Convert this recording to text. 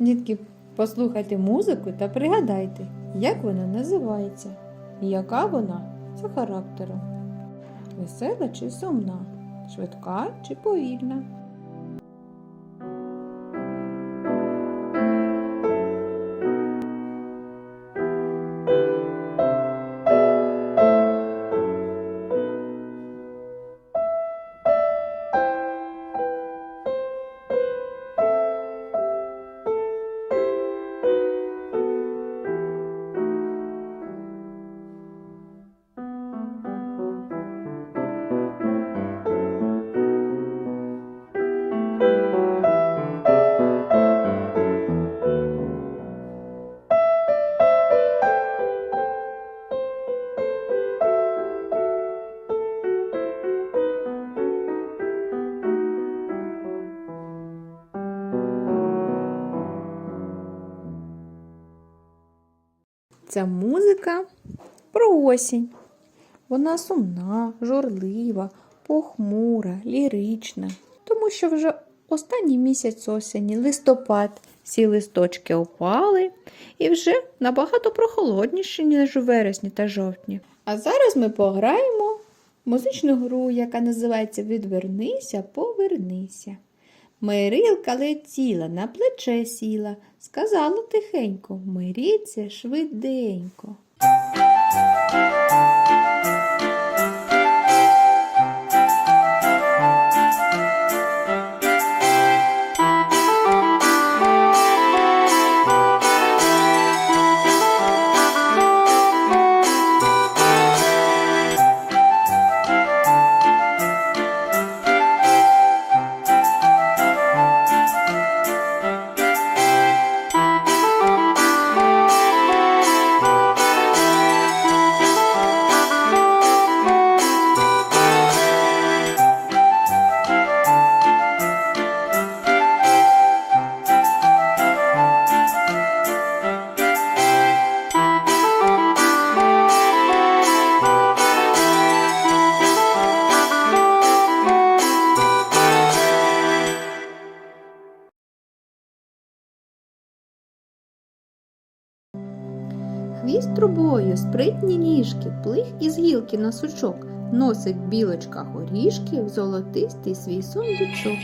Дітки, послухайте музику та пригадайте, як вона називається і яка вона за характером. Весела чи сумна, швидка чи повільна. Ця музика про осінь. Вона сумна, журлива, похмура, лірична, тому що вже останній місяць осені, листопад, всі листочки опали і вже набагато прохолодніші, ніж у вересні та жовтні. А зараз ми пограємо в музичну гру, яка називається Відвернися, повернися. Мирилка летіла, на плече сіла, сказала тихенько, миріться швиденько. Хвіст трубою, спритні ніжки, плих із гілки на сучок, носить білочка горішки золотистий свій сундучок.